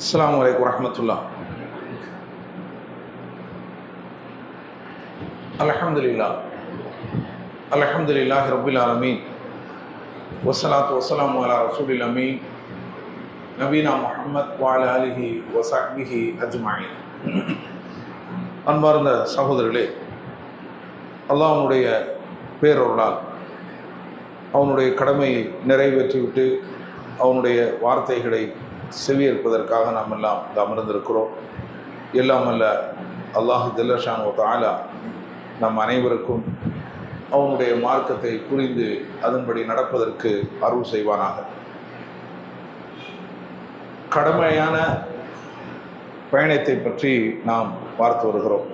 அஸ்லாம் வலைக்கம் வரமத்துல்லா அல்ஹம்துலில்லா. அல்ஹம்துலில்லாஹி ரபுல் ஆலமீன். வசலாத் வசலாம் அலா ரசூல் அமீன். நபீனா முஹம்மத் வால அலிஹி வசஹ்பிஹி அஜ்மாயின். அன்பார்ந்த சகோதரர்களே அல்லாஹனுடைய பேரொருளால் அவனுடைய கடமையை நிறைவேற்றிவிட்டு அவனுடைய வார்த்தைகளை செவியேற்பதற்காக நாம் எல்லாம் இந்த அமர்ந்திருக்கிறோம். எல்லாம் அல்ல அல்லாஹ் ஒரு தாலா நம் அனைவருக்கும் அவனுடைய மார்க்கத்தை புரிந்து அதன்படி நடப்பதற்கு அருள் செய்வானாக. கடமையான பயணத்தை பற்றி நாம் பார்த்து வருகிறோம்.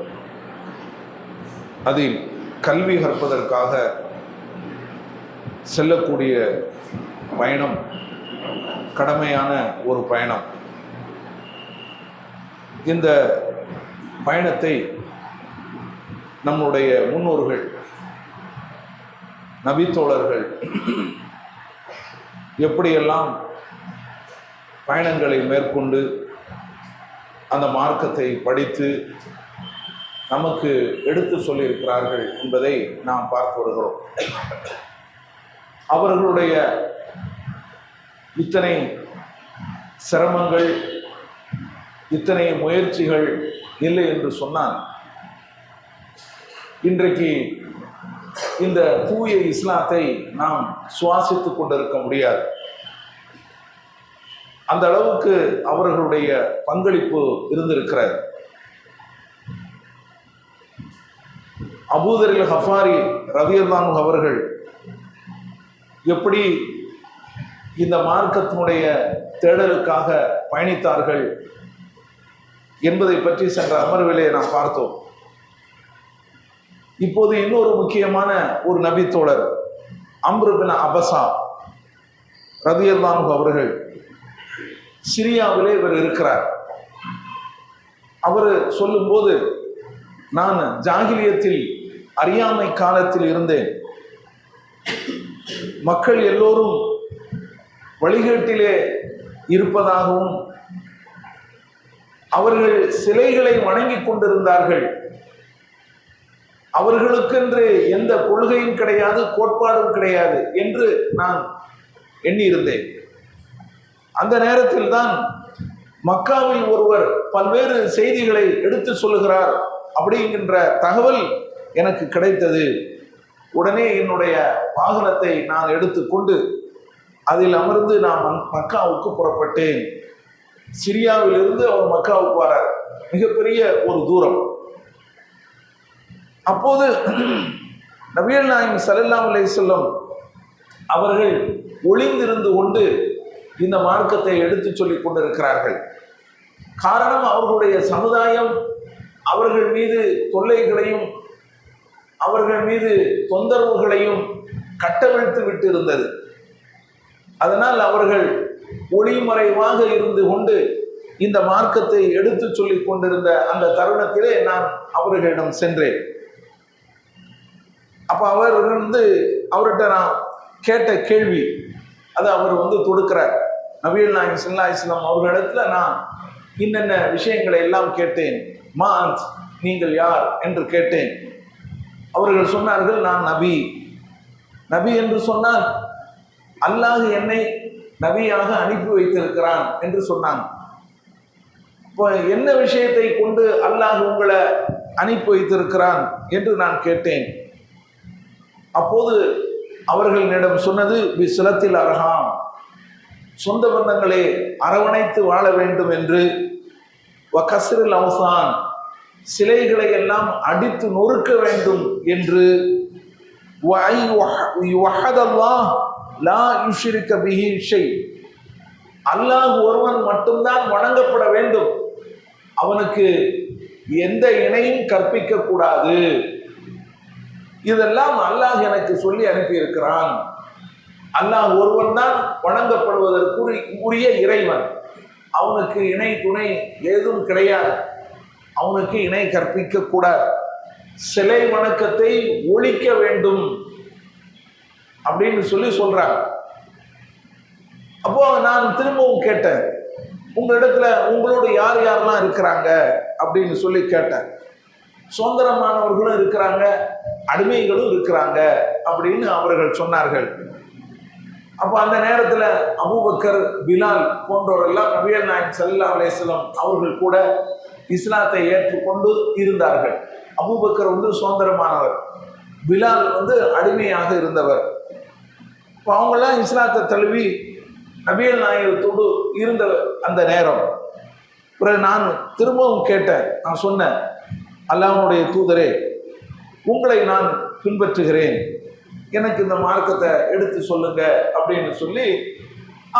அதில் கல்வி கற்பதற்காக செல்லக்கூடிய பயணம் கடமையான ஒரு பயணம். இந்த பயணத்தை நம்முடைய முன்னோர்கள் நபித்தோழர்கள் எப்படியெல்லாம் பயணங்களை மேற்கொண்டு அந்த மார்க்கத்தை படித்து நமக்கு எடுத்து சொல்லியிருக்கிறார்கள் என்பதை நாம் பார்த்து வருகிறோம். அவர்களுடைய இத்தனை சிரமங்கள் இத்தனை முயற்சிகள் இல்லை என்று சொன்னால் இன்றைக்கு இந்த தூய இஸ்லாத்தை நாம் சுவாசித்துக் கொண்டிருக்க முடியாது. அந்த அளவுக்கு அவர்களுடைய பங்களிப்பு இருந்திருக்கிறது. அபூதரில் ஹஃபாரி ரவியர்தான் அவர்கள் எப்படி இந்த மார்க்கத்தினுடைய தேடலுக்காக பயணித்தார்கள் என்பதை பற்றி சென்ற அமர்விலே நாம் பார்த்தோம். இப்போது இன்னொரு முக்கியமான ஒரு நபித்தோழர் அம்ருபின் அபசா ரதியல்லானு அவர்கள் சிரியாவிலே இவர் இருக்கிறார். அவர் சொல்லும்போது நான் ஜாகிலியத்தில் அறியாமை காலத்தில் இருந்தேன். மக்கள் எல்லோரும் வழிகேட்டிலே இருப்பதாகவும் அவர்கள் சிலைகளை வணங்கிக் கொண்டிருந்தார்கள். அவர்களுக்கென்று எந்த கொள்கையும் கிடையாது கோட்பாடும் கிடையாது என்று நான் எண்ணியிருந்தேன். அந்த நேரத்தில் தான் மக்காவில் ஒருவர் பல்வேறு செய்திகளை எடுத்து சொல்லுகிறார் அப்படிங்கின்ற தகவல் எனக்கு கிடைத்தது. உடனே என்னுடைய வாகனத்தை நான் எடுத்துக்கொண்டு அதில் அமர்ந்து நான் மக்காவுக்கு புறப்பட்டேன். சிரியாவிலிருந்து அவர் மக்காவுக்கு வரார். மிகப்பெரிய ஒரு தூரம். அப்போது நபியல் நாயம் சலல்லாம் அலை செல்லம் அவர்கள் ஒளிந்திருந்து கொண்டு இந்த மார்க்கத்தை எடுத்து சொல்லிக் கொண்டிருக்கிறார்கள். காரணம் அவர்களுடைய சமுதாயம் அவர்கள் மீது தொல்லைகளையும் அவர்கள் மீது தொந்தரவுகளையும் கட்டவிழ்த்து விட்டு இருந்தது அதனால் அவர்கள் ஒளிமறைவாக இருந்து கொண்டு இந்த மார்க்கத்தை எடுத்து சொல்லிக் கொண்டிருந்த அந்த தருணத்திலே நான் அவர்களிடம் சென்றேன். அப்போ அவர் வந்து அவர்கிட்ட நான் கேட்ட கேள்வி அது அவர் வந்து தொடுக்கிறார். நபியல் நாயகம் சல்லா இஸ்லாம் அவர்களிடத்துல நான் இன்னென்ன விஷயங்களை எல்லாம் கேட்டேன்? மாந்த் நீங்கள் யார்? என்று கேட்டேன். அவர்கள் சொன்னார்கள் நான் நபி. நபி என்று சொன்னால் அல்லாஹ் என்னை நபியாக அனுப்பி வைத்திருக்கிறான் என்று சொன்னாங்க. இப்போ என்ன விஷயத்தை கொண்டு அல்லாஹ் உங்களை அனுப்பி வைத்திருக்கிறான் என்று நான் கேட்டேன். அப்போது அவர்களிடம் சொன்னது பி சிலத்தில் அருகாம் சொந்த பந்தங்களே அரவணைத்து வாழ வேண்டும் என்று. வ கசரில் அவசான். சிலைகளை எல்லாம் அடித்து நொறுக்க வேண்டும் என்று. லா யுஷிருக்க பிஹி ஷை அல்லாஹ் ஒருவன் மட்டும்தான் வணங்கப்பட வேண்டும். அவனுக்கு எந்த இணையும் கற்பிக்க கூடாது. இதெல்லாம் அல்லாஹ் எனக்கு சொல்லி அனுப்பியிருக்கிறான். அல்லாஹ் ஒருவன் தான் வணங்கப்படுவதற்கு உரிய இறைவன். அவனுக்கு இணை துணை ஏதும் கிடையாது. அவனுக்கு இணை கற்பிக்க கூடாது. சிலை வணக்கத்தை ஒழிக்க வேண்டும். அப்படின்னு சொல்லி சொல்கிறாங்க அப்போ நான் திரும்பவும் கேட்டேன். உங்களிடத்துல உங்களோட யார் யாரெல்லாம் இருக்கிறாங்க அப்படின்னு சொல்லி கேட்டேன். சுதந்திரமானவர்களும் இருக்கிறாங்க அடிமைகளும் இருக்கிறாங்க அப்படின்னு அவர்கள் சொன்னார்கள். அப்போ அந்த நேரத்தில் அபூபக்கர் பிலால் போன்றோரெல்லாம் நபியல் நாயக் சல்லா அலேஸ்லம் அவர்கள் கூட இஸ்லாத்தை ஏற்றுக்கொண்டு இருந்தார்கள். அபூபக்கர் வந்து சுதந்திரமானவர். பிலால் வந்து அடிமையாக இருந்தவர். இப்போ அவங்கெல்லாம் இஸ்லாத்தை தழுவி நபியல் நாயகத்தோடு இருந்த அந்த நேரம். பிறகு நான் திரும்பவும் கேட்டேன் நான் சொன்னேன் அல்லாவுடைய தூதரே உங்களை நான் பின்பற்றுகிறேன். எனக்கு இந்த மார்க்கத்தை எடுத்து சொல்லுங்க அப்படின்னு சொல்லி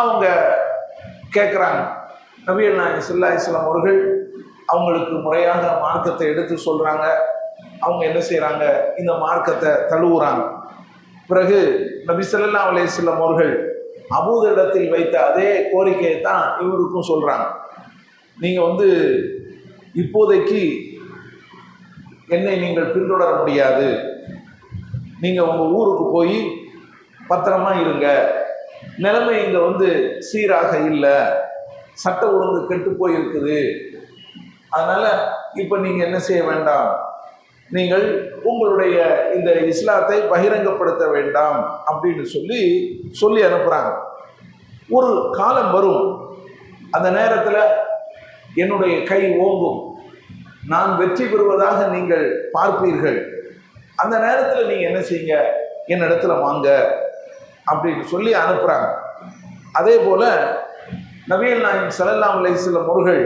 அவங்க கேட்குறாங்க நபியல் நாயகம் சில்லா இஸ்லாம் அவர்கள் அவங்களுக்கு முறையாக மார்க்கத்தை எடுத்து சொல்கிறாங்க அவங்க என்ன செய்கிறாங்க இந்த மார்க்கத்தை தழுவுறாங்க. பிறகு நபிசல்லா ஸல்லல்லாஹு அலைஹி அவர்கள் அபூதரிடத்தில் வைத்த அதே கோரிக்கையை தான் இவருக்கும் சொல்கிறாங்க நீங்கள் வந்து இப்போதைக்கு என்னை நீங்கள் பின்தொடர முடியாது. நீங்கள் உங்கள் ஊருக்கு போய் பத்திரமா இருங்க. நிலைமை இங்கே வந்து சீராக இல்லை. சட்ட ஒழுங்கு கெட்டு போயிருக்குது. அதனால் இப்போ நீங்கள் என்ன செய்ய வேண்டாம்? நீங்கள் உங்களுடைய இந்த இஸ்லாத்தை பகிரங்கப்படுத்த வேண்டாம் அப்படின்னு சொல்லி சொல்லி அனுப்புகிறாங்க ஒரு காலம் வரும். அந்த நேரத்தில் என்னுடைய கை ஓங்கும். நான் வெற்றி பெறுவதாக நீங்கள் பார்ப்பீர்கள். அந்த நேரத்தில் நீங்கள் என்ன செய்யுங்க? என்னிடத்துல வாங்க அப்படின்னு சொல்லி அனுப்புகிறாங்க அதே போல் நபியல் நாயகம் ஸல்லல்லாஹு அலைஹி அவர்கள்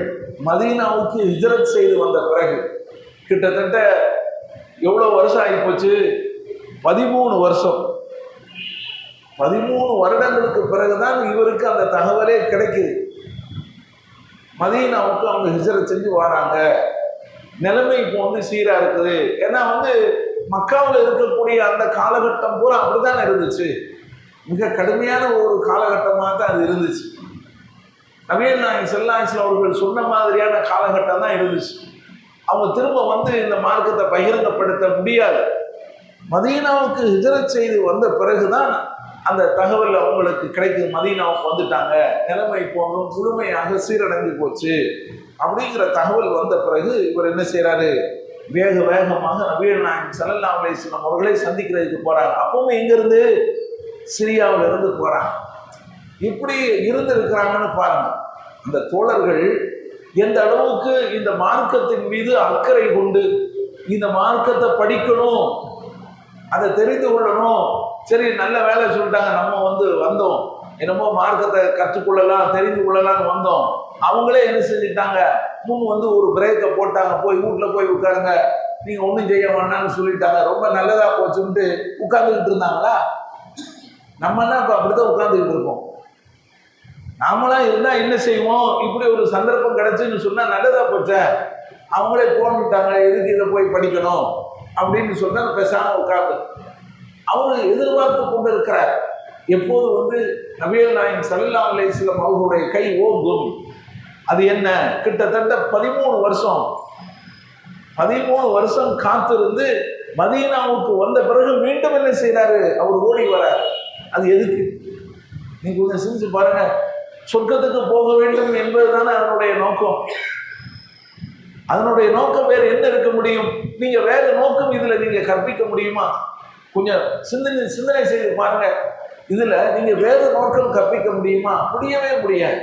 மதீனாவுக்கு ஹிஜரத் செய்து வந்த பிறகு கிட்டத்தட்ட எவ்வளோ வருஷம் ஆகிப்போச்சு? பதிமூணு வருஷம். பதிமூணு வருடங்களுக்கு பிறகுதான் இவருக்கு அந்த தகவலே கிடைக்குது. மதீனாவுக்கு அவங்க ஹிஜ்ரத் செஞ்சு வராங்க. நிலைமை இப்போ வந்து சீராக இருக்குது. ஏன்னா வந்து மக்காவில் இருக்கக்கூடிய அந்த காலகட்டம் பூரா அப்படிதான் இருந்துச்சு? மிக கடுமையான ஒரு காலகட்டமாக தான் அது இருந்துச்சு. நவீன் நாயக் செல்லாசில் அவர்கள் சொன்ன மாதிரியான காலகட்டம் தான் இருந்துச்சு. அவங்க திரும்ப வந்து இந்த மார்க்கத்தை பகிரங்கப்படுத்த முடியாது. மதீனாவுக்கு ஹிஜரத் செய்து வந்த பிறகுதான் அந்த தகவல் அவங்களுக்கு கிடைக்குது. மதீனாவுக்கு வந்துட்டாங்க. நிலைமை போகும் முழுமையாக சீரடைஞ்சு போச்சு. அப்படிங்கிற தகவல் வந்த பிறகு இவர் என்ன செய்கிறாரு வேக வேகமாக நபீர் நாயகம் சல்லல்லா அலிஸ்லாம் அவர்களை சந்திக்கிறதுக்கு போகிறாங்க அப்பவும் எங்கேருந்து? சிரியாவில் இருந்து போகிறாங்க இப்படி இருந்திருக்கிறாங்கன்னு பாருங்கள் அந்த தோழர்கள் எந்த அளவுக்கு இந்த மார்க்கத்தின் மீது அக்கறை கொண்டு இந்த மார்க்கத்தை படிக்கணும் அதை தெரிந்து கொள்ளணும். சரி நல்ல வேலை சொல்லிட்டாங்க நம்ம வந்து வந்தோம். என்னமோ மார்க்கத்தை கற்றுக்கொள்ளலாம் தெரிந்து கொள்ளலாம்னு வந்தோம். அவங்களே என்ன செஞ்சுட்டாங்க முன் வந்து ஒரு பிரேக்கை போட்டாங்க. போய் வீட்டில் போய் உட்காருங்க. நீங்கள் ஒன்றும் செய்ய வேணாம்னு சொல்லிட்டாங்க. ரொம்ப நல்லதாக போச்சுன்ட்டு உட்காந்துக்கிட்டு இருந்தாங்களா? நம்மலாம் இப்போ அப்படி தான் உட்காந்துக்கிட்டு இருக்கோம். நாமளா இருந்தால் என்ன செய்வோம்? இப்படி ஒரு சந்தர்ப்பம் கிடைச்சுன்னு சொன்னால் நல்லதா போச்ச? அவங்களே போன்னுட்டாங்க எதுக்கு இதை போய் படிக்கணும்? அப்படின்னு சொன்னா பேசாம உட்காந்து அவர் எதிர்பார்த்து கொண்டு இருக்கிறார். எப்போது வந்து நபியல் நாயன் சல்லா அலிஸ்லாம் அவர்களுடைய கை ஓங்கும்? அது என்ன? கிட்டத்தட்ட பதிமூணு வருஷம். பதிமூணு வருஷம் காத்திருந்து மதீனாவுக்கு வந்த பிறகு மீண்டும் என்ன செய்கிறாரு அவர் ஓடி வரார் அது எதுக்கு? நீங்க கொஞ்சம் சிந்திச்சு பாருங்க. சொர்க்கத்துக்கு போக வேண்டும் என்பதுதானே அதனுடைய நோக்கம். அதனுடைய நோக்கம் வேறு என்ன இருக்க முடியும்? நீங்கள் வேறு நோக்கம் இதில் நீங்கள் கற்பிக்க முடியுமா? கொஞ்சம் சிந்தனை சிந்தனை செய்து பாருங்க. இதில் நீங்கள் வேறு நோக்கம் கற்பிக்க முடியுமா? முடியவே முடியாது.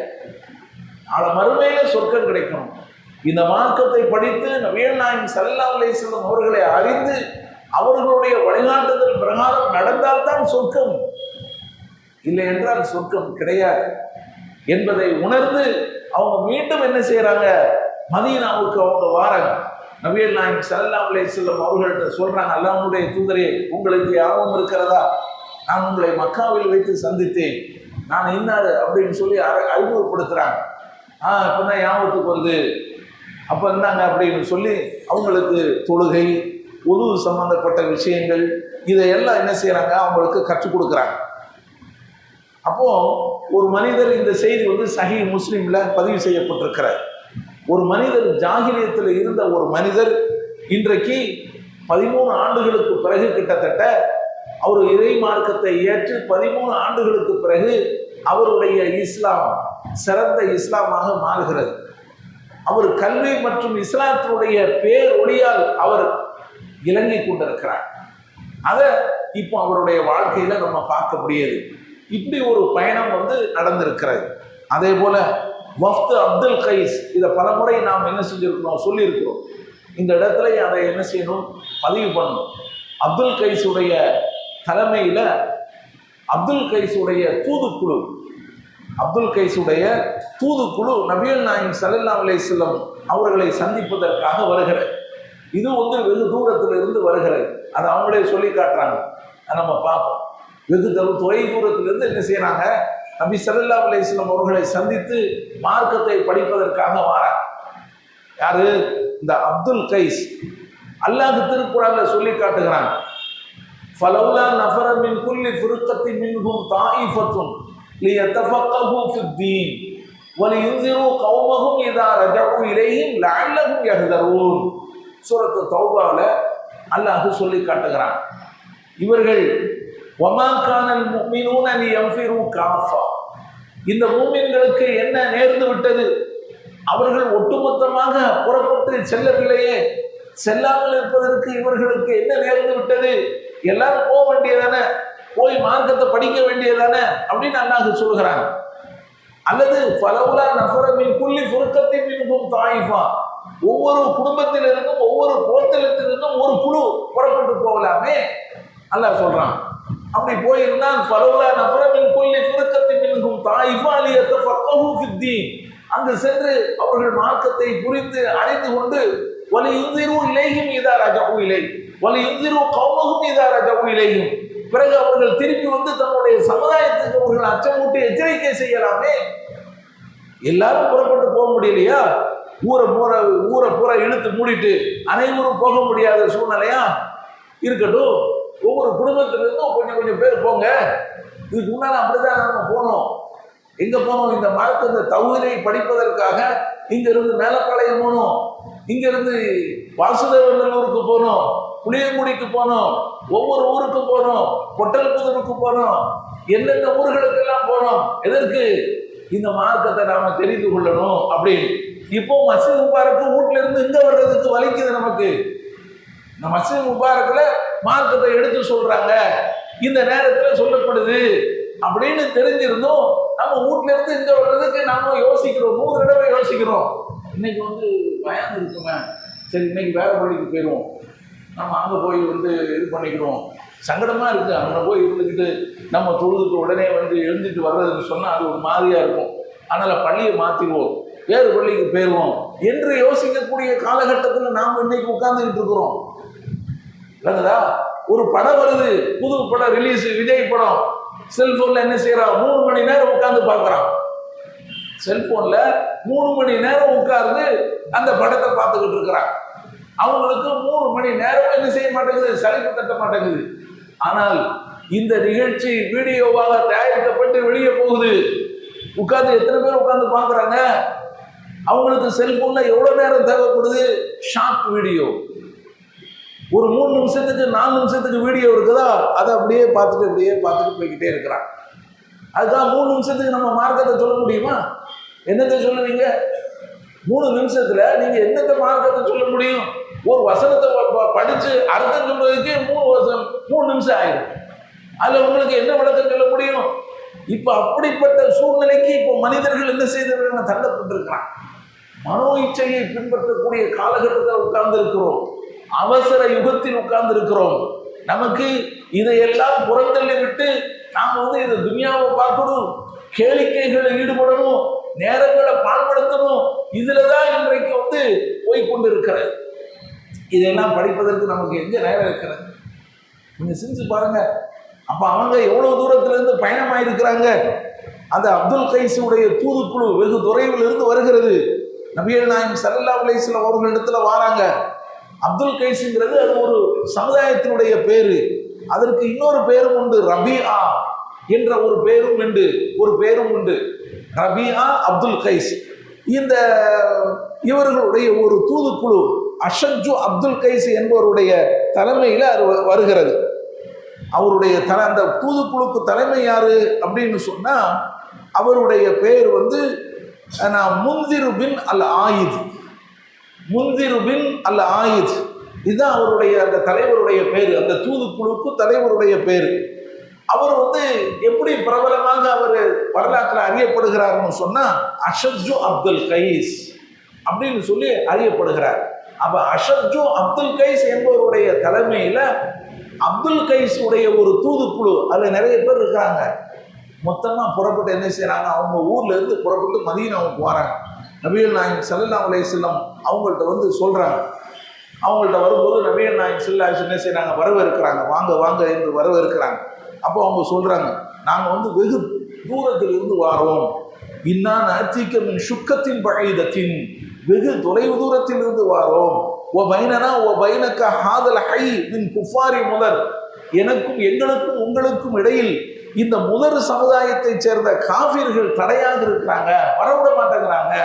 நாளை மறுமையில சொர்க்கம் கிடைக்கும் இந்த மார்க்கத்தை படித்து நவீன நாயகம் சல்லா அவர்களை அறிந்து அவர்களுடைய வழிகாட்டுதல் பிரகாரம் நடந்தால்தான் சொர்க்கம். இல்லை என்றால் சொர்க்கம் கிடையாது. என்பதை உணர்ந்து அவங்க மீண்டும் என்ன செய்யறாங்க மதீனாவுக்கு அவங்க வாராங்க. நபியல் சல்லாம் அலே செல்லம் அவர்கள்ட்ட சொல்றாங்க அல்லாஹ்வுடைய தூதரே உங்களுக்கு யாரும் இருக்கிறதா? நான் உங்களை மக்காவில் வைத்து சந்தித்தேன். நான் இன்னாரு? அப்படின்னு சொல்லி அறிமுகப்படுத்துறாங்க. ஆ இப்பதான் ஞாபகத்துக்கு வருது? அப்போ இருந்தாங்க அப்படின்னு சொல்லி அவங்களுக்கு தொழுகை உது சம்பந்தப்பட்ட விஷயங்கள் இதையெல்லாம் என்ன செய்கிறாங்க அவங்களுக்கு கற்றுக் கொடுக்குறாங்க. அப்போ ஒரு மனிதர் இந்த செய்தி வந்து சஹி முஸ்லீமில் பதிவு செய்யப்பட்டிருக்கிறார். ஒரு மனிதர் ஜாகிரியத்தில் இருந்த ஒரு மனிதர் இன்றைக்கு பதிமூணு ஆண்டுகளுக்கு பிறகு கிட்டத்தட்ட அவர் இறை மார்க்கத்தை ஏற்று பதிமூணு ஆண்டுகளுக்கு பிறகு அவருடைய இஸ்லாம் சிறந்த இஸ்லாமாக மாறுகிறது. அவர் கல்வி மற்றும் இஸ்லாத்தினுடைய பேர் ஒளியால் அவர் இலங்கை கொண்டிருக்கிறார். அதை இப்போ அவருடைய வாழ்க்கையில் நம்ம பார்க்க முடியாது. இப்படி ஒரு பயணம் வந்து நடந்திருக்கிறது. அதே போல வஃப்து அப்துல் கைஸ் இதை பலமுறை நாம் என்ன செஞ்சிருக்கிறோம் சொல்லியிருக்கிறோம். இந்த இடத்துல அதை என்ன செய்யணும்? பதிவு பண்ணணும். அப்துல் கைஸுடைய தலைமையில் அப்துல் கைஸுடைய தூதுக்குழு அப்துல் கைஸுடைய தூதுக்குழு நபியல் நாயம் சல்லல்லா அலைஹிஸ்ஸலாம் அவர்களை சந்திப்பதற்காக வருகிறது. இது வந்து வெகு தூரத்தில் இருந்து வருகிறது. அதை அவங்களே சொல்லி காட்டுறாங்க. அதை நம்ம பார்ப்போம். வெகு தொ- தொலை தூரத்திலிருந்து என்ன செய்யறாங்க? நபி சல்லா அலிஸ்லாம் அவர்களை சந்தித்து மார்க்கத்தை படிப்பதற்காக வாராங்க. யாரு? இந்த அப்துல் கைஸ். அல்லாஹ் திருக்குறான்ல சொல்லி காட்டுகிறான். ஃபலௌலா நஃபர மின் குல்லி ஃபிருக்கத்தின் மின்ஹும் தாயிஃபத்தும் லியத்தஃபக்கஹு ஃபித்தீன் வலியுன்சிரு கௌமஹும் இதா ரஜவு இலையும் லஅல்லஹும் யஹ்தரூன். சூரத்து தௌபாவில் அல்லாஹ் சொல்லி காட்டுகிறான். இவர்கள் வமா கானல் முஃமினூன லியன்ஃபிரு காஃபா இந்த மூமின்களுக்கு என்ன நேர்ந்து விட்டது? அவர்கள் ஒட்டுமொத்தமாக புறப்பட்டு செல்லவில்லையே. செல்லாமல் இருப்பதற்கு இவர்களுக்கு என்ன நேர்ந்து விட்டது? எல்லாரும் போக வேண்டியதானே? போய் மார்க்கத்தை படிக்க வேண்டியதானே? அப்படின்னு அல்லாஹ் சொல்கிறாங்க அல்லது பலவுலா நபரமின் புள்ளி புருக்கத்தின் மின்கும் தாயிஃபா. ஒவ்வொரு குடும்பத்திலிருந்தும் ஒவ்வொரு கோத்தலத்திலிருந்தும் ஒரு குழு புறப்பட்டு போகலாமே? அல்லாஹ் சொல்றான். அப்படி போயிருந்தால் பலவுல நபரமின் புள்ளி புருக்கத்தின் மின்கும் தாயிஃபா லியத்த ஃபக்கஹு ஃபித்தீன். அங்கு சென்று அவர்கள் மார்க்கத்தை புரிந்து அறிந்து கொண்டு வலி இந்திரு இலையும் இதா ரஜவு இலை வலி இந்திரு கௌமகும் இதா ரஜவு இலையும் பிறகு அவர்கள் திரும்பி வந்து தன்னுடைய சமுதாயத்துக்கு அவர்கள் அச்சமூட்டி எச்சரிக்கை செய்யலாமே. எல்லாரும் புறப்பட்டு போக முடியலையா? ஊரை பூரா ஊரை பூரா இழுத்து மூடிட்டு அனைவரும் போக முடியாத சூழ்நிலையா? இருக்கட்டும். ஒவ்வொரு குடும்பத்திலிருந்தும் கொஞ்சம் கொஞ்சம் பேர் போங்க. இதுக்கு முன்னால் அப்படிதான் நம்ம போனோம். எங்கே போனோம்? இந்த மரத்து இந்த தகுதியை படிப்பதற்காக இங்கிருந்து மேலப்பாளையம் போனோம். இங்கிருந்து வாசுதேவநல்லூருக்கு போனோம். புளியங்குடிக்கு போனோம். ஒவ்வொரு ஊருக்கு போனோம். பொட்டல்புதூருக்கு போனோம். எந்தெந்த ஊர்களுக்கெல்லாம் போனோம்? எதற்கு? இந்த மார்க்கத்தை நாம தெரிந்து கொள்ளணும் அப்படின்னு இப்போ மசீத் முபாரக்கு வீட்ல இருந்து இங்க வர்றதுக்கு வலிக்குது நமக்கு. இந்த மசீத் முபாரக்கில் மார்க்கத்தை எடுத்து சொல்றாங்க. இந்த நேரத்தில் சொல்லப்படுது அப்படின்னு தெரிஞ்சிருந்தோம் நம்ம வீட்ல இருந்து இந்த வர்றதுக்கு நாம யோசிக்கிறோம். நூறு தடவை யோசிக்கிறோம். இன்னைக்கு வந்து பயம் இருக்குமே. சரி இன்னைக்கு வேற பள்ளிக்கு போயிடுவோம் நம்ம அங்கே போய் வந்து இது பண்ணிக்கிறோம். சங்கடமாக இருக்குது அங்கே போய் இருந்துக்கிட்டு நம்ம தொழுதுக்கு உடனே வந்து எழுந்துட்டு வர்றதுன்னு சொன்னால் அது ஒரு மாதிரியாக இருக்கும். அதனால் பள்ளியை மாற்றிடுவோம் வேறு பள்ளிக்கு போயிடுவோம் என்று யோசிக்கக்கூடிய காலகட்டத்தில் நாம் இன்னைக்கு உட்கார்ந்துக்கிட்டு இருக்கிறோம். விளங்குதா ஒரு படம் வருது. புது படம் ரிலீஸ் விஜய் படம். செல்போன்ல என்ன செய்யறான்? மூணு மணி நேரம் உட்கார்ந்து பாக்குறான் செல்போன்ல மூணு மணி நேரம் உட்கார்ந்து அந்த படத்தை பார்த்துக்கிட்டு இருக்கிறான். அவங்களுக்கு மூணு மணி நேரம் என்ன செய்ய மாட்டேங்குது? சலிப்பு தட்ட மாட்டேங்குது. ஆனால் இந்த நிகழ்ச்சி வீடியோவாக தயாரிக்கப்பட்டு வெளியே போகுது. உட்கார்ந்து எத்தனை பேர் உட்கார்ந்து பார்க்குறாங்க? அவங்களுக்கு செல்போன்ல எவ்வளவு நேரம் தேவைப்படுது? ஷார்ட் வீடியோ ஒரு மூணு நிமிஷத்துக்கு நாலு நிமிஷத்துக்கு வீடியோ இருக்குதா? அதை அப்படியே பார்த்துட்டு அப்படியே பார்த்துட்டு போய்கிட்டே இருக்கிறான். அதுதான் மூணு நிமிஷத்துக்கு நம்ம மார்க்கத்தை சொல்ல முடியுமா? என்னத்தை சொல்லுவீங்க? மூணு நிமிஷத்துல நீங்க என்னத்தை மார்க்கத்தை சொல்ல முடியும்? ஒரு வசனத்தை ப- படிச்சு அர்த்தம் சொல்றதுக்கே மூணு வருஷம் மூணு நிமிஷம் ஆயிடும் அதுல உங்களுக்கு என்ன விளக்கம் சொல்ல முடியும்? இப்ப அப்படிப்பட்ட சூழ்நிலைக்கு இப்போ மனிதர்கள் என்ன செய்தவர்கள் தள்ளப்பட்டிருக்கிறான். மனோ இச்சையை பின்பற்றக்கூடிய காலகட்டத்தில் உட்கார்ந்து இருக்கிறோம் அவசர யுகத்தில் உட்கார்ந்து இருக்கிறோம் நமக்கு இதையெல்லாம் புறந்தள்ளி விட்டு நாம் வந்து இந்த துனியாவை பார்க்கணும் கேளிக்கைகளில் ஈடுபடணும் நேரங்களை பாழ்படுத்தணும் இதுல தான் இன்றைக்கு வந்து போய் கொண்டு இருக்கிறது இதெல்லாம் படிப்பதற்கு நமக்கு எங்கே நேரம் இருக்கிறது? நீங்கள் சிந்திச்சு பாருங்க. அப்போ அவங்க எவ்வளோ தூரத்துல இருந்து பயணமாயிருக்கிறாங்க? அந்த அப்துல் கைஸுடைய தூதுக்குழு வெகு தொலைவில் இருந்து வருகிறது நபியல் நாயம் சல்லா அலைஹிஸ்ஸலாம் அவர்களிடத்துல வராங்க. அப்துல் கைஸுங்கிறது அது ஒரு சமுதாயத்தினுடைய பேரு. அதற்கு இன்னொரு பேரும் உண்டு ரபியா என்ற ஒரு பேரும் உண்டு ஒரு பேரும் உண்டு. ரபியா அப்துல் கைஸ். இந்த இவர்களுடைய ஒரு தூதுக்குழு அஷஜு அப்துல் கைஸ் என்பவருடைய தலைமையில் அது வருகிறது. அவருடைய தல அந்த தூதுக்குழுக்கு தலைமை யாரு அப்படின்னு சொன்னால் அவருடைய பெயர் வந்து நான் முந்திரு பின் அல் ஆயுது முந்திரு பின் அல் ஆயித். இதுதான் அவருடைய அந்த தலைவருடைய பேர். அந்த தூதுக்குழுக்கு தலைவருடைய பேர். அவர் வந்து எப்படி பிரபலமாக அவர் வரலாற்றில் அறியப்படுகிறார்னு சொன்னால் அஷப்ஜு அப்துல் கைஸ் அப்படின்னு சொல்லி அறியப்படுகிறார். அப்போ அஷப்ஜு அப்துல் கைஸ் என்பவருடைய தலைமையில் அப்துல் கைஸ் உடைய ஒரு தூதுக்குழு அதில் நிறைய பேர் இருக்கிறாங்க மொத்தமாக புறப்பட்டு என்ன செய்கிறாங்க அவங்க ஊர்லேருந்து புறப்பட்டு புறப்பட்டு அவங்க வராங்க. நபிகள் நாயகம் ஸல்லல்லாஹு அலைஹி அவங்கள்ட்ட வந்து சொல்கிறாங்க அவங்கள்ட்ட வரும்போது நபிகள் நாயகம் செல்லா என்ன செய்கிறாங்க வரவேற்கிறாங்க. வாங்க வாங்க என்று வரவேற்கிறாங்க. அப்போ அவங்க சொல்கிறாங்க நாங்கள் வந்து வெகு தூரத்தில் இருந்து வாரோம் இன்னான் அத்திக்கமின் சுக்கத்தின் பழையதத்தின் வெகு தொலைவு தூரத்தில் இருந்து வாரோம். ஓ பைனனா ஓ பைனக்க ஹாதல் ஹை மின் குஃபாரி முதல் எனக்கும் எங்களுக்கும் உங்களுக்கும் இடையில் இந்த முதல் சமுதாயத்தைச் சேர்ந்த காஃபிர்கள் தடையாக இருக்கிறாங்க. வரவிட மாட்டேங்கிறாங்க.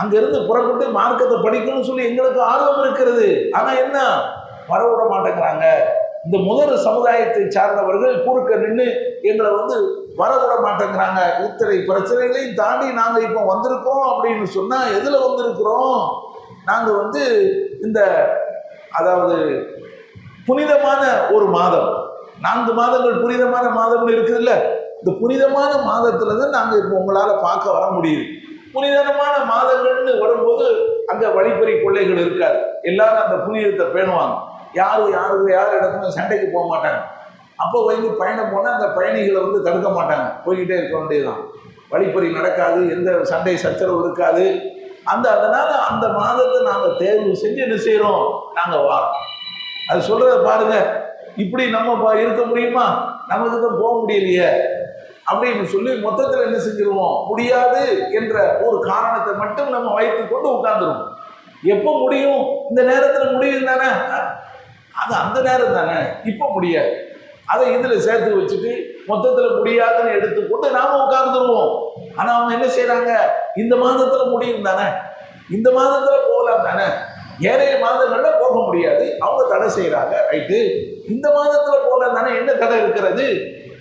அங்கிருந்து புறப்பட்டு மார்க்கத்தை படிக்கணும்னு சொல்லி எங்களுக்கு ஆர்வம் இருக்கிறது. ஆனால் என்ன? வரவிட மாட்டேங்கிறாங்க. இந்த முதல் சமுதாயத்தை சார்ந்தவர்கள் குறுக்க நின்று எங்களை வந்து வரவிட மாட்டேங்கிறாங்க. இத்தனை பிரச்சனைகளையும் தாண்டி நாங்கள் இப்போ வந்திருக்கோம் அப்படின்னு சொன்னால் எதில் வந்திருக்கிறோம்? நாங்கள் வந்து இந்த அதாவது புனிதமான ஒரு மாதம். நான்கு மாதங்கள் புனிதமான மாதம்னு இருக்குதுல்ல? இந்த புனிதமான மாதத்தில் தான் நாங்கள் இப்போ உங்களால் பார்க்க வர முடியுது. புனிதமான மாதங்கள்னு வரும்போது அங்க வழிப்பறி கொள்ளைகள் இருக்காது. எல்லாரும் அந்த புனிதத்தை பேணுவாங்க. யாரும் யாரும் யார் இடத்துல சண்டைக்கு போக மாட்டாங்க. அப்போ வந்து பயணம் போனால் அந்த பயணிகளை வந்து தடுக்க மாட்டாங்க. போய்கிட்டே இருக்க வேண்டியதுதான். வழிப்பறி நடக்காது எந்த சண்டை சச்சரவு இருக்காது. அந்த அதனால அந்த மாதத்தை நாங்கள் தேர்வு செஞ்சு என்ன செய்கிறோம் நாங்கள் வாரோம். அது சொல்கிறத பாருங்க. இப்படி நம்ம பா- இருக்க முடியுமா? நமக்கு தான் போக முடியலையே. அப்படின்னு சொல்லி மொத்தத்தில் என்ன செஞ்சிருவோம்? முடியாது என்ற ஒரு காரணத்தை மட்டும் நம்ம வைத்து கொண்டு உட்கார்ந்துருவோம். எப்போ முடியும்? இந்த நேரத்தில் முடியும் தானே? அது அந்த நேரம் தானே? இப்போ முடியாது. அதை இதில் சேர்த்து வச்சுட்டு மொத்தத்தில் முடியாதுன்னு எடுத்துக்கொண்டு நாம உட்கார்ந்துருவோம். ஆனால் அவங்க என்ன செய்கிறாங்க இந்த மாதத்தில் முடியும் தானே? இந்த மாதத்தில் போகலாம் தானே? ஏனைய மாதங்களில் போக முடியாது. அவங்க தடை செய்கிறாங்க ரைட்டு. இந்த மாதத்தில் போகலாம் தானே? என்ன தடை இருக்கிறது?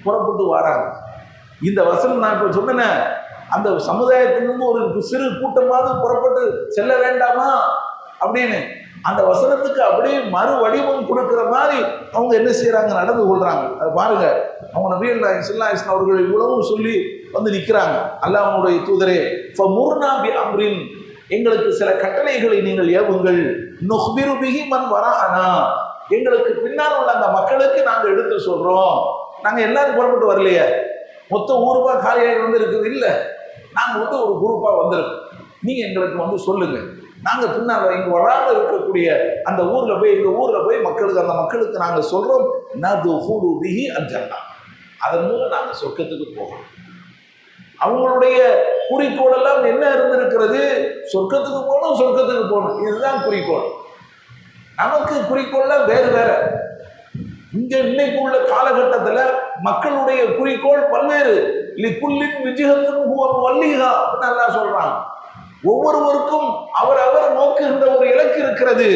புறப்பட்டு வராங்க. இந்த வசனம் நான் இப்போ சொன்னேனே அந்த சமுதாயத்திலிருந்து ஒரு சிறு கூட்டமாவது புறப்பட்டு செல்ல வேண்டாமா? அப்படின்னு. அந்த வசனத்துக்கு அப்படியே மறு வடிவம் கொடுக்குற மாதிரி அவங்க என்ன செய்கிறாங்க நடந்து கொள்கிறாங்க அது பாருங்க அவங்க நபிகள் நாயகம் அவர்கள் இவ்வளவும் சொல்லி வந்து நிற்கிறாங்க அல்லாஹ்வுடைய தூதரே ஃபமுர்னா பி அம்ரின் எங்களுக்கு சில கட்டளைகளை நீங்கள் ஏவுங்கள். நுஹ்பிரு பிஹி வரானா எங்களுக்கு பின்னால் உள்ள அந்த மக்களுக்கு நாங்கள் எடுத்து சொல்கிறோம் நாங்கள் எல்லாரும் புறப்பட்டு வரலையே. மொத்த ஊருப்பா காலியாகி வந்து இருக்குது நாங்கள் வந்து ஒரு குரூப்பாக வந்திருக்கோம். நீங்கள் எங்களுக்கு வந்து சொல்லுங்கள் நாங்கள் பின்னால் இங்கே வராம இருக்கக்கூடிய அந்த ஊரில் போய் எங்கள் ஊரில் போய் மக்களுக்கு அந்த மக்களுக்கு நாங்கள் சொல்கிறோம் நது ஹூடு பிஹி அஜன்னா அதன் மூலம் நாங்கள் சொர்க்கத்துக்கு போகணும். அவங்களுடைய குறிக்கோள் எல்லாம் என்ன இருந்திருக்கிறது? சொர்க்கத்துக்கு போகணும் சொர்க்கத்துக்கு போகணும். இதுதான் குறிக்கோள். நமக்கு குறிக்கோள்லாம் வேறு வேறு. இங்க இன்னைக்கு உள்ள காலகட்டத்துல மக்களுடைய குறிக்கோள் பல்வேறு. லிக்குல்லின் விஜயத்தின் வல்லிகா அப்படின்னு நல்லா சொல்றாங்க ஒவ்வொருவருக்கும் அவர் அவர் நோக்குகின்ற ஒரு இலக்கு இருக்கிறது.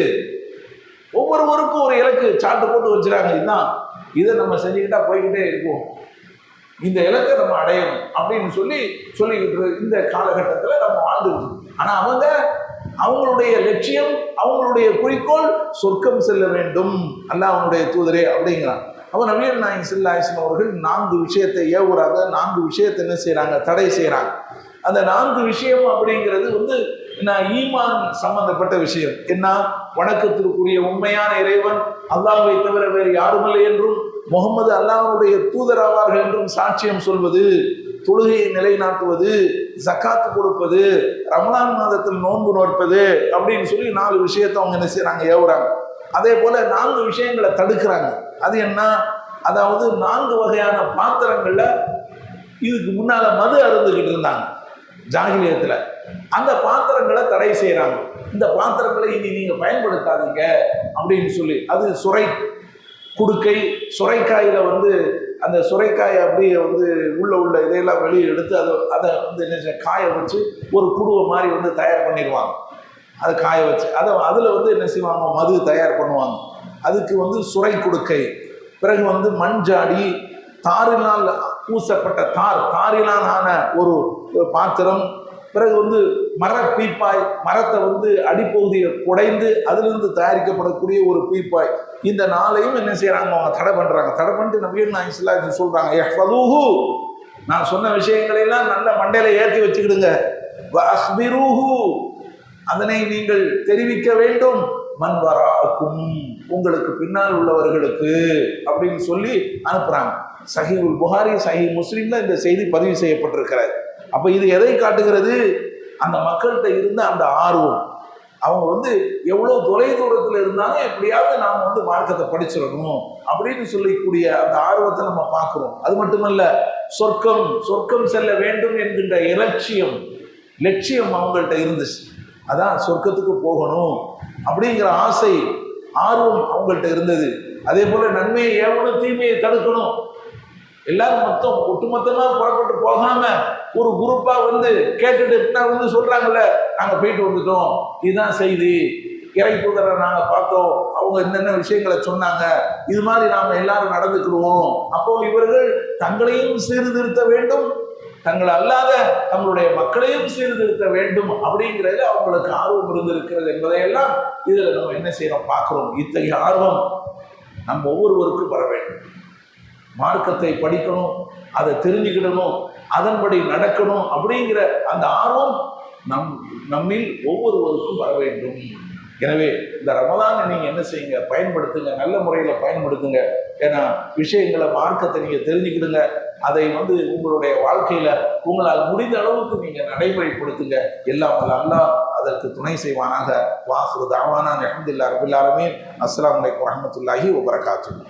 ஒவ்வொருவருக்கும் ஒரு இலக்கு சாட்டு போட்டு வச்சுறாங்க இதுதான் இதை நம்ம செஞ்சுக்கிட்டா போய்கிட்டே இருப்போம். இந்த இலக்கை நம்ம அடையணும் அப்படின்னு சொல்லி சொல்லிக்கிட்டு இந்த காலகட்டத்தில் நம்ம வாழ்ந்துட்டு ஆனால் அவங்க அவங்களுடைய லட்சியம் அவங்களுடைய குறிக்கோள் சொர்க்கம் செல்ல வேண்டும். அல்லாஹ் அவனுடைய தூதரே அப்படிங்கிறான். அவன் நவீன நாயன் செல்லாயிசன் அவர்கள் நான்கு விஷயத்தை ஏவுறாங்க நான்கு விஷயத்தை என்ன செய்கிறாங்க தடை செய்கிறாங்க அந்த நான்கு விஷயம் அப்படிங்கிறது வந்து நான் ஈமான் சம்பந்தப்பட்ட விஷயம். என்ன வணக்கத்திற்குரிய உண்மையான இறைவன் அல்லாஹை தவிர வேறு யாருமில்லை என்றும் முகமது அல்லாஹனுடைய தூதராவார்கள் என்றும் சாட்சியம் சொல்வது. தொழுகையை நிலைநாட்டுவது ஜக்காத்து கொடுப்பது ரமலான் மாதத்தில் நோன்பு நோற்பது அப்படின்னு சொல்லி நாலு விஷயத்தை அவங்க என்ன செய்யறாங்க ஏவுறாங்க. அதே போல நான்கு விஷயங்களை தடுக்கிறாங்க. அது என்ன? அதாவது நான்கு வகையான பாத்திரங்கள்ல இதுக்கு முன்னால மது அருந்துகிட்டு இருந்தாங்க ஜாகிலியத்துல. அந்த பாத்திரங்களை தடை செய்கிறாங்க இந்த பாத்திரங்களை இனி நீங்க பயன்படுத்தாதீங்க அப்படின்னு சொல்லி அது சுரை. குடுக்கை சுரைக்காயில் வந்து அந்த சுரைக்காயை அப்படியே வந்து உள்ள உள்ள இதையெல்லாம் வெளியே எடுத்து அதை அதை வந்து என்ன செய்ய- காய வச்சு ஒரு குடுவை மாதிரி வந்து தயார் பண்ணிடுவாங்க. அதை காய வச்சு. அதை அதில் வந்து என்ன செய்வாங்க? மது தயார் பண்ணுவாங்க. அதுக்கு வந்து சுரை குடுக்கை. பிறகு வந்து மண்ஜாடி தாரினால் பூசப்பட்ட தார். தாரினால் ஆன ஒரு பாத்திரம். பிறகு வந்து மர பீப்பாய் மரத்தை வந்து அடிப்பகுதியை குடைந்து அதிலிருந்து தயாரிக்கப்படக்கூடிய ஒரு பீப்பாய் இந்த நாளையும் என்ன செய்கிறாங்க அவங்க தடை பண்றாங்க. தடை பண்ணிட்டு நபிகள் நான் சொல்கிறாங்க சொல்றாங்க "இஹ்ஃபதூஹு." நான் சொன்ன விஷயங்களையெல்லாம் நல்ல மண்டையில ஏற்றி வச்சுக்கிடுங்க. "வஅஹ்பிரூஹு." அதனை நீங்கள் தெரிவிக்க வேண்டும். மண்வராக்கும் உங்களுக்கு பின்னால் உள்ளவர்களுக்கு. அப்படின்னு சொல்லி அனுப்புறாங்க. உல் புகாரி சஹி முஸ்லீம்ல இந்த செய்தி பதிவு செய்யப்பட்டிருக்கிறார் அப்ப இது எதை காட்டுகிறது? அந்த மக்கள்கிட்ட இருந்த அந்த ஆர்வம். அவங்க வந்து எவ்வளோ தொலை தூரத்தில் இருந்தாலும் எப்படியாவது நாம் வந்து மார்க்கத்தை படிச்சிடணும் அப்படின்னு சொல்லக்கூடிய அந்த ஆர்வத்தை நம்ம பார்க்குறோம். அது மட்டுமல்ல சொர்க்கம் சொர்க்கம் செல்ல வேண்டும் என்கின்ற இலட்சியம் லட்சியம் அவங்கள்ட்ட இருந்துச்சு. அதான் சொர்க்கத்துக்கு போகணும் அப்படிங்கிற ஆசை ஆர்வம் அவங்கள்ட்ட இருந்தது. அதே போல் நன்மையை ஏவணும் தீமையை தடுக்கணும். எல்லாரும் மொத்தம் ஒட்டுமொத்தமா புறப்பட்டு போகாம ஒரு குரூப்பா வந்து கேட்டுட்டு வந்து சொல்றாங்கல்ல நாங்க போயிட்டு வந்துட்டோம். இதுதான் செய்தி. இறை தூதரை நாங்க பார்த்தோம். அவங்க என்னென்ன விஷயங்களை சொன்னாங்க. இது மாதிரி நாம எல்லாரும் நடந்துக்கிடுவோம். அப்போ இவர்கள் தங்களையும் சீர்திருத்த வேண்டும். தங்கள் அல்லாத தங்களுடைய மக்களையும் சீர்திருத்த வேண்டும் அப்படிங்கிறதுல அவங்களுக்கு ஆர்வம் இருந்திருக்கிறது என்பதையெல்லாம் இதில் நம்ம என்ன செய்யறோம் பார்க்குறோம். இத்தகைய ஆர்வம் நம்ம ஒவ்வொருவருக்கும் வர வேண்டும். மார்க்கத்தை படிக்கணும் அதை தெரிஞ்சுக்கிடணும் அதன்படி நடக்கணும் அப்படிங்கிற அந்த ஆர்வம் நம் நம்மில் ஒவ்வொருவருக்கும் வர வேண்டும். எனவே இந்த ரமதான நீங்கள் என்ன செய்யுங்க? பயன்படுத்துங்க நல்ல முறையில் பயன்படுத்துங்க. ஏன்னா விஷயங்களை மார்க்கத்தை நீங்கள் தெரிஞ்சுக்கிடுங்க. அதை வந்து உங்களுடைய வாழ்க்கையில் உங்களால் முடிந்த அளவுக்கு நீங்கள் நடைமுறைப்படுத்துங்க. எல்லாம் வல்ல அல்லாஹ் அதற்கு துணை செய்வானாக. வாசுரு தாவானா அஹமதுல்லா ரபுல்லாலுமே அஸ்லாம் வலைக்கம் வரமத்துல்லாஹி வபரகாத்துஹு.